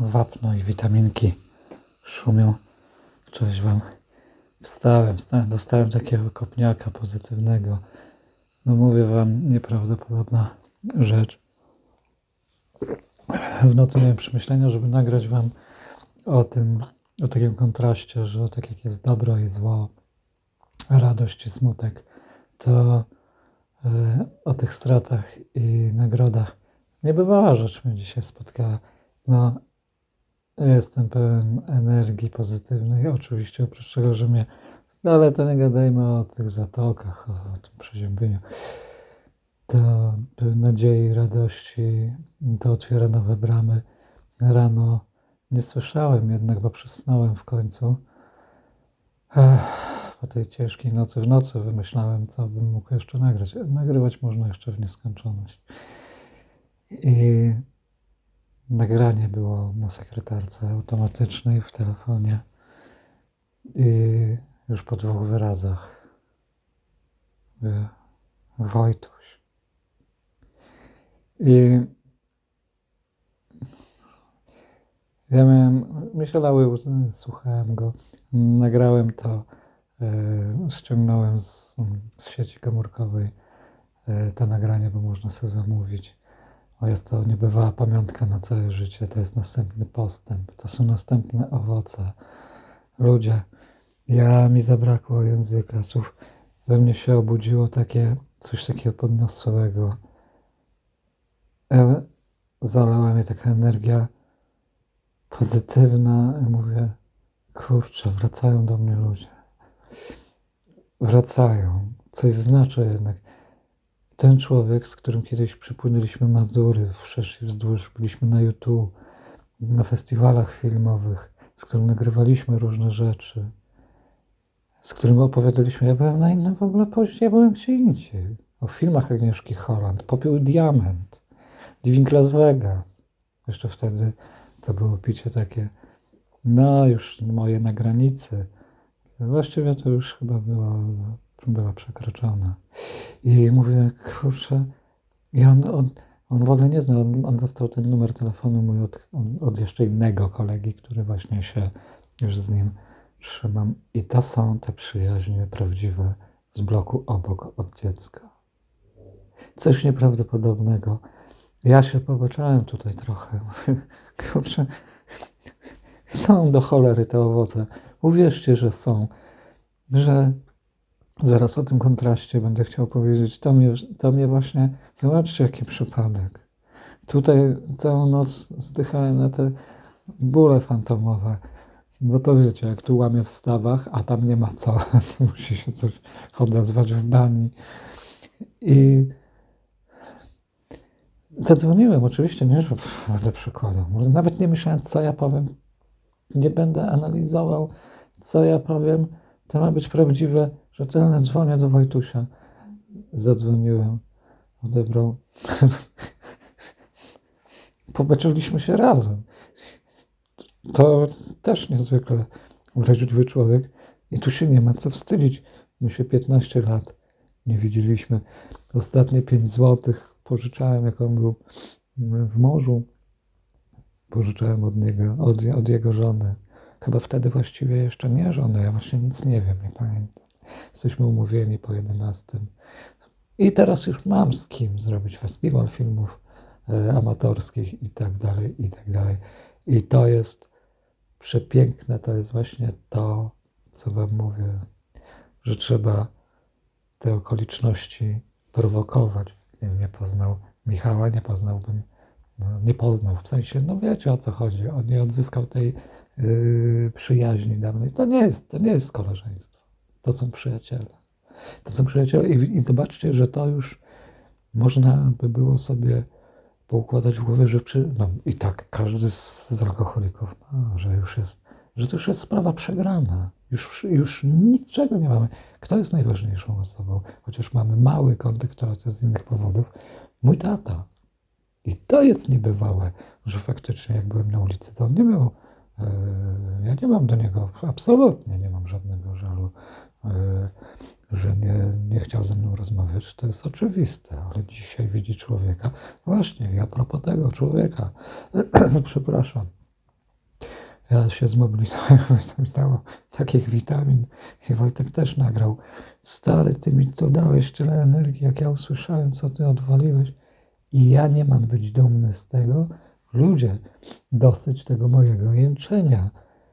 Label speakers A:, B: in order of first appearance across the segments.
A: wapno i witaminki szumią. Cześć Wam. Wstałem, wstałem, dostałem takiego kopniaka pozytywnego. No mówię Wam, nieprawdopodobna rzecz. W nocy miałem przemyślenia, żeby nagrać Wam o tym, o takim kontraście, że tak jak jest dobro i zło, radość i smutek, to yy, o tych stratach i nagrodach niebywała rzecz mnie dzisiaj spotkała. No, jestem pełen energii pozytywnej, oczywiście oprócz tego, że mnie, no ale to nie gadajmy o tych zatokach, o, tym przeziębieniu. To pełen nadziei, radości, to otwiera nowe bramy. Rano nie słyszałem jednak, bo przysnąłem w końcu. Ech, po tej ciężkiej nocy w nocy wymyślałem, co bym mógł jeszcze nagrać. Nagrywać można jeszcze w nieskończoność. I nagranie było na sekretarce automatycznej w telefonie. I już po dwóch wyrazach. Mówię, Wojtuś. I ja miałem, myślały słuchałem go, nagrałem to, e, ściągnąłem z, z sieci komórkowej e, to nagranie, bo można sobie zamówić. O, jest to niebywała pamiątka na całe życie, to jest następny postęp, to są następne owoce. Ludzie, ja mi zabrakło języka, słów, we mnie się obudziło takie, coś takiego podniosłego. Ja, zalała mnie taka energia pozytywna i mówię, kurczę, wracają do mnie ludzie. Wracają. Coś znaczy jednak. Ten człowiek, z którym kiedyś przypłynęliśmy Mazury, wszerz i wzdłuż, byliśmy na YouTube, na festiwalach filmowych, z którym nagrywaliśmy różne rzeczy, z którym opowiadaliśmy. Ja byłem na innym w ogóle poziomie, ja byłem gdzie indziej. O filmach Agnieszki Holland, Popiół Diament, Living Las Vegas. Jeszcze wtedy to było picie takie, no już moje na granicy. Właściwie to już chyba było, była przekroczona. I mówię, kurczę, i on, on, on w ogóle nie zna, on, on dostał ten numer telefonu mój od, od jeszcze innego kolegi, który właśnie się już z nim trzymam. I to są te przyjaźnie prawdziwe z bloku obok od dziecka. Coś nieprawdopodobnego. Ja się pobaczałem tutaj trochę. Kurczę, są do cholery te owoce. Uwierzcie, że są. Że zaraz o tym kontraście będę chciał powiedzieć. To mnie, to mnie właśnie, zobaczcie jaki przypadek. Tutaj całą noc zdychałem na te bóle fantomowe. Bo to wiecie, jak tu łamie w stawach, a tam nie ma co. Musi się coś odezwać w bani. I Zadzwoniłem, oczywiście, nie, że będę przykładał. Nawet nie myślałem, co ja powiem. Nie będę analizował, co ja powiem. To ma być prawdziwe, rzetelne. Dzwonię do Wojtusia. Zadzwoniłem, odebrał. Pobaczyliśmy się razem. To też niezwykle wrażliwy człowiek. I tu się nie ma co wstydzić. My się 15 lat nie widzieliśmy. Ostatnie 5 złotych pożyczałem, jak on był w morzu. Pożyczałem od niego, od, od jego żony. Chyba wtedy właściwie jeszcze nie żony, ja właśnie nic nie wiem, nie pamiętam. Jesteśmy umówieni po 11. I teraz już mam z kim zrobić festiwal filmów e, amatorskich i tak dalej, i tak dalej. I to jest przepiękne, to jest właśnie to, co Wam mówię, że trzeba te okoliczności prowokować nie poznał Michała, nie poznałbym, no, nie poznał, w sensie, no wiecie o co chodzi, on nie odzyskał tej yy, przyjaźni dawnej. To nie jest, to nie jest koleżeństwo, to są przyjaciele. To są przyjaciele i, i zobaczcie, że to już można by było sobie poukładać w głowie, że przy, no i tak każdy z, z alkoholików, no, że już jest, że to już jest sprawa przegrana. Już, już niczego nie mamy. Kto jest najważniejszą osobą? Chociaż mamy mały kontakt, z innych powodów. Mój tata. I to jest niebywałe, że faktycznie jak byłem na ulicy, to on nie miał, ja nie mam do niego, absolutnie nie mam żadnego żalu, yy, że nie, nie chciał ze mną rozmawiać. To jest oczywiste, ale dzisiaj widzi człowieka. Właśnie, a propos tego człowieka, przepraszam, ja się zmobilizowałem, takich witamin i Wojtek też nagrał. Stary, ty mi to dałeś tyle energii, jak ja usłyszałem, co ty odwaliłeś i ja nie mam być dumny z tego. Ludzie, dosyć tego mojego jęczenia.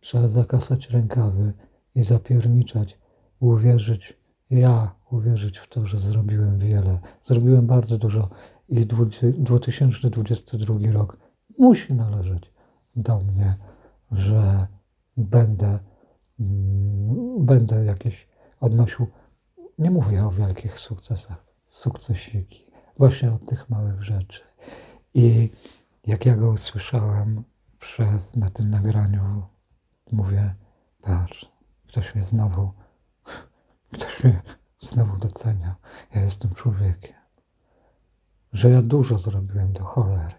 A: Trzeba zakasać rękawy i zapierniczać, uwierzyć, ja uwierzyć w to, że zrobiłem wiele. Zrobiłem bardzo dużo i 2022 rok musi należeć do mnie, że będę, mm, będę jakieś odnosił, nie mówię o wielkich sukcesach, sukcesiki, właśnie od tych małych rzeczy. I jak ja go usłyszałem przez, na tym nagraniu, mówię, patrz, ktoś mnie znowu, ktoś mnie znowu docenia. Ja jestem człowiekiem. Że ja dużo zrobiłem do cholery.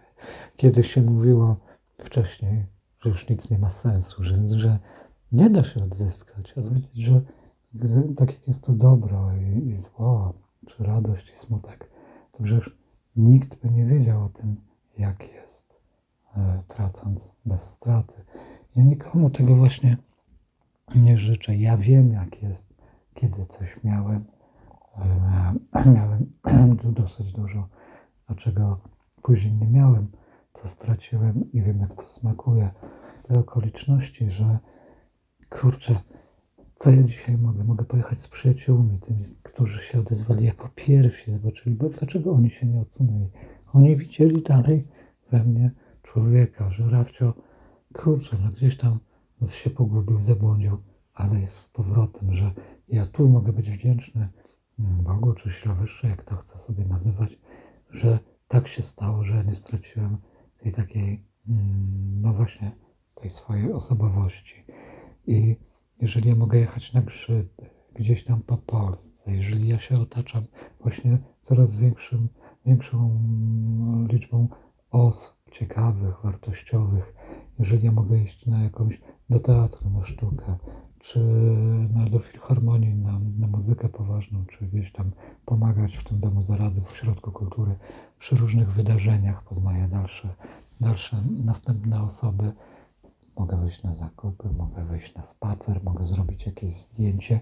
A: Kiedyś się mówiło wcześniej, że już nic nie ma sensu, że, że nie da się odzyskać, a zobaczyć, że tak jak jest to dobro i, i zło, czy radość i smutek, to przecież nikt by nie wiedział o tym, jak jest, e, tracąc bez straty. Ja nikomu tego właśnie nie życzę. Ja wiem, jak jest, kiedy coś miałem. E, miałem dosyć dużo, a czego później nie miałem, co straciłem i wiem, jak to smakuje. Te okoliczności, że kurczę, co ja dzisiaj mogę? Mogę pojechać z przyjaciółmi, tymi, którzy się odezwali jako pierwsi, zobaczyli, bo dlaczego oni się nie odsunęli? Oni widzieli dalej we mnie człowieka, że Rafcio, kurczę, no gdzieś tam się pogubił, zabłądził, ale jest z powrotem, że ja tu mogę być wdzięczny Bogu, czy siła wyższa, jak to chcę sobie nazywać, że tak się stało, że nie straciłem tej takiej, mm, no właśnie, tej swojej osobowości. I jeżeli ja mogę jechać na grzyby, gdzieś tam po Polsce, jeżeli ja się otaczam właśnie coraz większym, większą mm, liczbą osób ciekawych, wartościowych, jeżeli ja mogę iść na jakąś, do teatru, na sztukę, czy na, do filharmonii, na, na muzykę poważną, czy gdzieś tam pomagać w tym domu zarazy, w ośrodku kultury, przy różnych wydarzeniach poznaję dalsze, dalsze następne osoby. Mogę wyjść na zakupy, mogę wyjść na spacer, mogę zrobić jakieś zdjęcie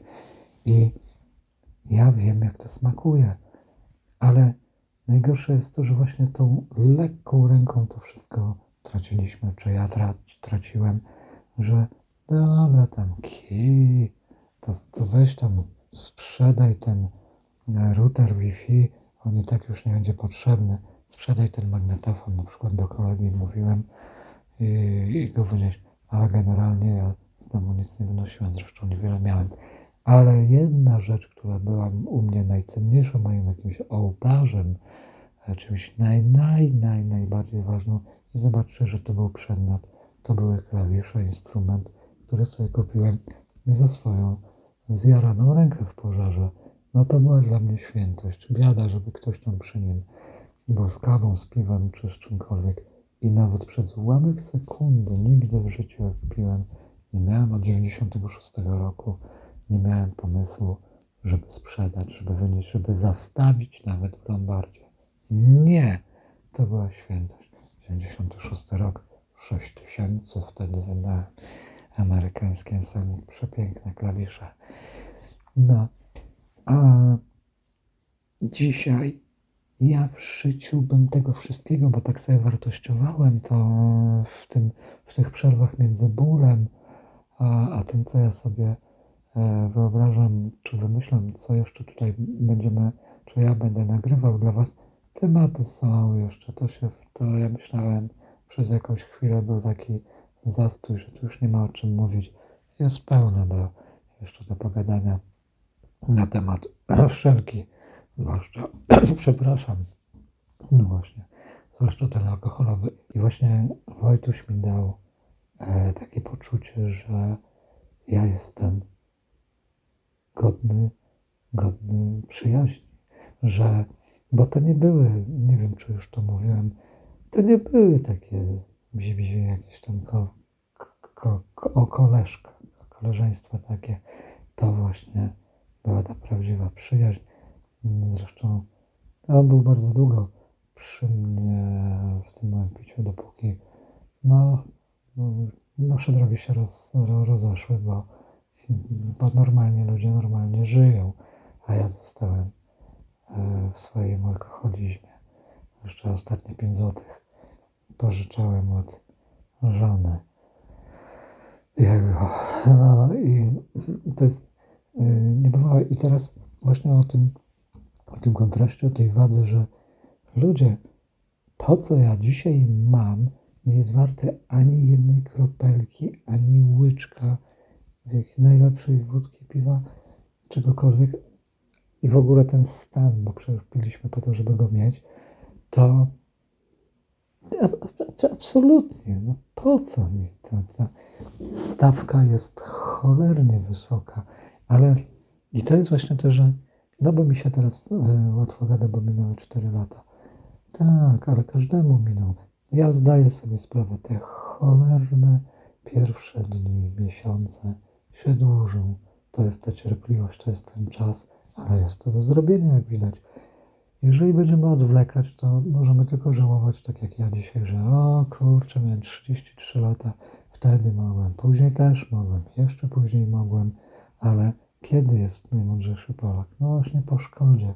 A: i ja wiem, jak to smakuje, ale najgorsze jest to, że właśnie tą lekką ręką to wszystko traciliśmy, czy ja traciłem, że dobra tam kij, to, to weź tam sprzedaj ten e, router Wi-Fi, on i tak już nie będzie potrzebny, sprzedaj ten magnetofon, na przykład do kolegi mówiłem i, i go wynieść, ale generalnie ja z temu nic nie wynosiłem, zresztą niewiele miałem. Ale jedna rzecz, która była u mnie najcenniejszą, moim jakimś ołtarzem, czymś naj, naj, naj, najbardziej ważną i zobaczcie, że to był przedmiot, to były klawisze, instrument, który sobie kupiłem za swoją zjaraną rękę w pożarze. No to była dla mnie świętość. Biada, żeby ktoś tam przy nim był z kawą, z piwem czy z czymkolwiek. I nawet przez ułamek sekundy, nigdy w życiu jak piłem, nie miałem od 96 roku, nie miałem pomysłu, żeby sprzedać, żeby wynieść, żeby zastawić nawet w Lombardzie. Nie! To była świętość. 96 rok, 6 tysięcy wtedy wydałem amerykańskie są przepiękne klawisze. No, a dzisiaj ja w życiu bym tego wszystkiego, bo tak sobie wartościowałem to w, tym, w tych przerwach między bólem, a, a tym, co ja sobie wyobrażam, czy wymyślam, co jeszcze tutaj będziemy, czy ja będę nagrywał dla Was. Tematy są jeszcze, to się, to ja myślałem przez jakąś chwilę, był taki zastój, że tu już nie ma o czym mówić. Jest pełno do, jeszcze do pogadania na temat wszelki, zwłaszcza, przepraszam, no właśnie, zwłaszcza ten alkoholowy. I właśnie Wojtuś mi dał e, takie poczucie, że ja jestem godny, godny przyjaźni, że, bo to nie były, nie wiem czy już to mówiłem, to nie były takie bzi jakieś tam ko, ko, ko, o koleżka, koleżeństwo takie, to właśnie była ta prawdziwa przyjaźń. Zresztą on był bardzo długo przy mnie w tym moim piciu, dopóki no, nasze drogi się roz, rozeszły, bo, bo normalnie ludzie normalnie żyją, a ja zostałem e, w swoim alkoholizmie. Jeszcze ostatnie 5 złotych pożyczałem od żony jego. No i to jest e, niebywałe. I teraz właśnie o tym, o tym kontraście, o tej wadze, że ludzie, to co ja dzisiaj mam, nie jest warte ani jednej kropelki, ani łyczka najlepszej wódki, piwa, czegokolwiek. I w ogóle ten stan, bo przecież po to, żeby go mieć, to absolutnie, no po co mi to? Ta stawka jest cholernie wysoka, ale i to jest właśnie to, że no bo mi się teraz e, łatwo gada, bo minęły 4 lata. Tak, ale każdemu minął. Ja zdaję sobie sprawę, te cholerne pierwsze dni, miesiące się dłużą. To jest ta cierpliwość, to jest ten czas, ale jest to do zrobienia, jak widać. Jeżeli będziemy odwlekać, to możemy tylko żałować, tak jak ja dzisiaj, że o kurczę, miałem 33 lata, wtedy mogłem, później też mogłem, jeszcze później mogłem, ale kiedy jest najmądrzejszy Polak? No właśnie po szkodzie.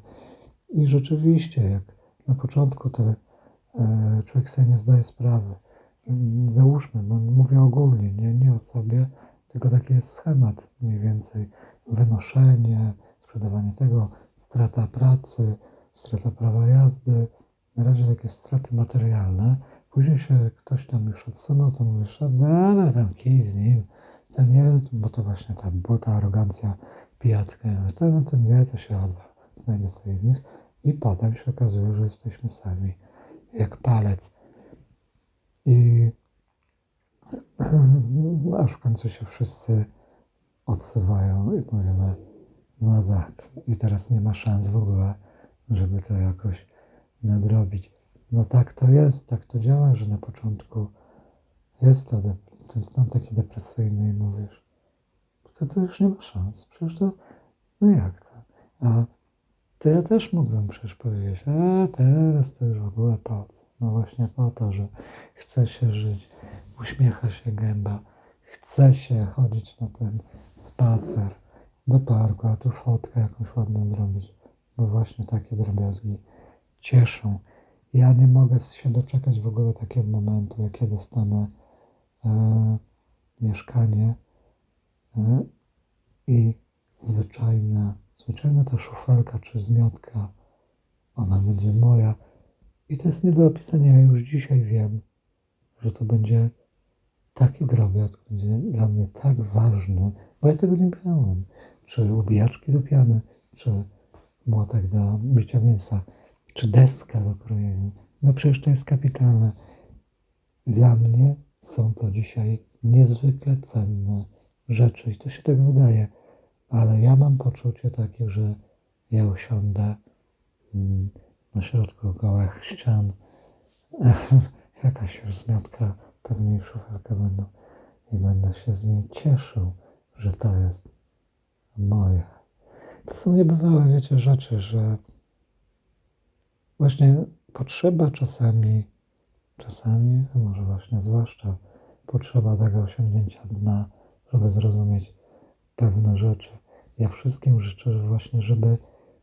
A: I rzeczywiście, jak na początku te E, człowiek sobie nie zdaje sprawy. Załóżmy, mówię ogólnie, nie, nie o sobie, tylko taki jest schemat mniej więcej. Wynoszenie, sprzedawanie tego, strata pracy, strata prawa jazdy, na razie takie straty materialne. Później się ktoś tam już odsunął, to mówisz, ale tam kij z nim, to nie, bo to właśnie ta, bo ta arogancja pijacka, to, to nie, to się odwa, znajdę sobie innych i potem się okazuje, że jesteśmy sami jak palec. I aż w końcu się wszyscy odsuwają i mówimy, no tak, i teraz nie ma szans w ogóle, żeby to jakoś nadrobić. No tak to jest, tak to działa, że na początku jest to ten stan taki depresyjny i mówisz, to, to już nie ma szans, przecież to, no jak to? A to ja też mógłbym przecież powiedzieć, a teraz to już w ogóle po co? No właśnie po to, że chce się żyć, uśmiecha się gęba, chce się chodzić na ten spacer do parku, a tu fotkę jakąś ładną zrobić, bo właśnie takie drobiazgi cieszą. Ja nie mogę się doczekać w ogóle takiego momentu, jak ja dostanę e, mieszkanie e, i zwyczajne Zwyczajna ta szufelka czy zmiotka, ona będzie moja. I to jest nie do opisania. Ja już dzisiaj wiem, że to będzie taki drobiazg, będzie dla mnie tak ważny, bo ja tego nie miałem. Czy ubijaczki do piany, czy młotek do bicia mięsa, czy deska do krojenia. No przecież to jest kapitalne. Dla mnie są to dzisiaj niezwykle cenne rzeczy i to się tak wydaje ale ja mam poczucie takie, że ja usiądę mm, na środku gołych ścian, jakaś już zmiotka, pewnie szufelka będą i będę się z niej cieszył, że to jest moje. To są niebywałe, wiecie, rzeczy, że właśnie potrzeba czasami, czasami, a może właśnie zwłaszcza potrzeba tego osiągnięcia dna, żeby zrozumieć pewne rzeczy. Ja wszystkim życzę właśnie, żeby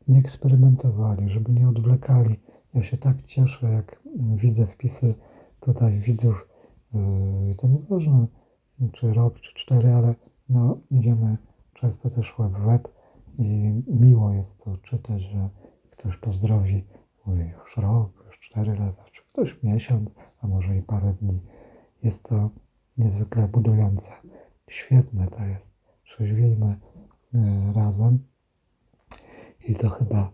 A: nie eksperymentowali, żeby nie odwlekali. Ja się tak cieszę, jak widzę wpisy tutaj widzów. Yy, to nieważne, czy rok, czy cztery, ale no, idziemy często też web w i miło jest to czytać, że ktoś pozdrowi, mówi już rok, już cztery lata, czy ktoś miesiąc, a może i parę dni. Jest to niezwykle budujące. Świetne to jest. Trzeźwiejmy E, razem. I to chyba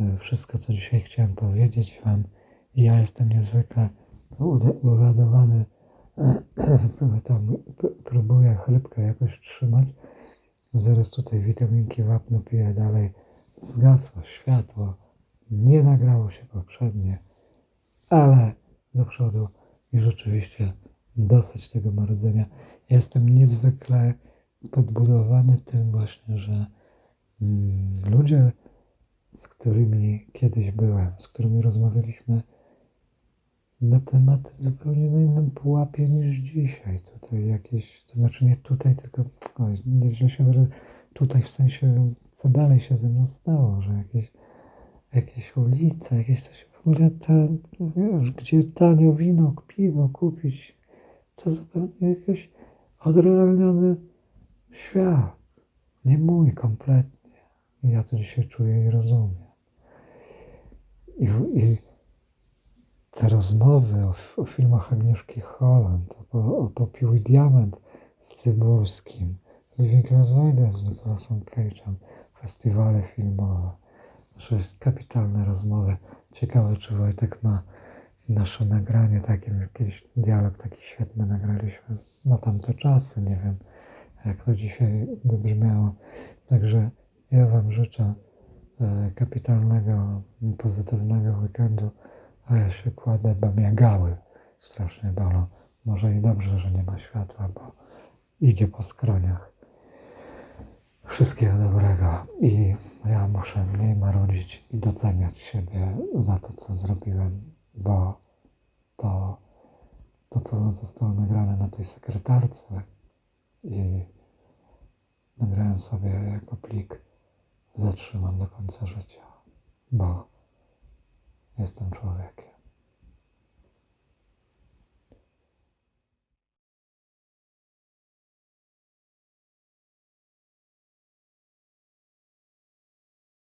A: e, wszystko, co dzisiaj chciałem powiedzieć Wam. Ja jestem niezwykle uradowany. Tam próbuję chrypkę jakoś trzymać. Zaraz tutaj witaminki wapno piję dalej. Zgasło światło. Nie nagrało się poprzednie, ale do przodu i rzeczywiście dosyć tego marudzenia. Jestem niezwykle podbudowany tym właśnie, że mm, ludzie, z którymi kiedyś byłem, z którymi rozmawialiśmy na tematy zupełnie na innym pułapie niż dzisiaj. Tutaj jakieś, to znaczy nie tutaj, tylko oj, nieźle się wyrażę, tutaj w sensie, co dalej się ze mną stało, że jakieś, jakieś ulice, jakieś coś w ogóle, te, wiesz, gdzie tanio wino, piwo kupić, to zupełnie jakiś odrealniony świat. Nie mój kompletnie. I ja to dzisiaj czuję i rozumiem. I, i te rozmowy o, o, filmach Agnieszki Holland, o, o Popiół i Diament z Cybulskim, Living Las Vegas z Nicolasem Cage'em, festiwale filmowe, nasze kapitalne rozmowy. Ciekawe, czy Wojtek ma nasze nagranie, takie jakiś dialog taki świetny nagraliśmy na tamte czasy, nie wiem jak to dzisiaj by brzmiało. Także ja Wam życzę e, kapitalnego, pozytywnego weekendu, a ja się kładę, bo mnie gały strasznie bolą. Może i dobrze, że nie ma światła, bo idzie po skroniach. Wszystkiego dobrego i ja muszę mniej marudzić i doceniać siebie za to, co zrobiłem, bo to, to co zostało nagrane na tej sekretarce i nagrałem sobie jako plik, zatrzymam do końca życia, bo jestem człowiekiem.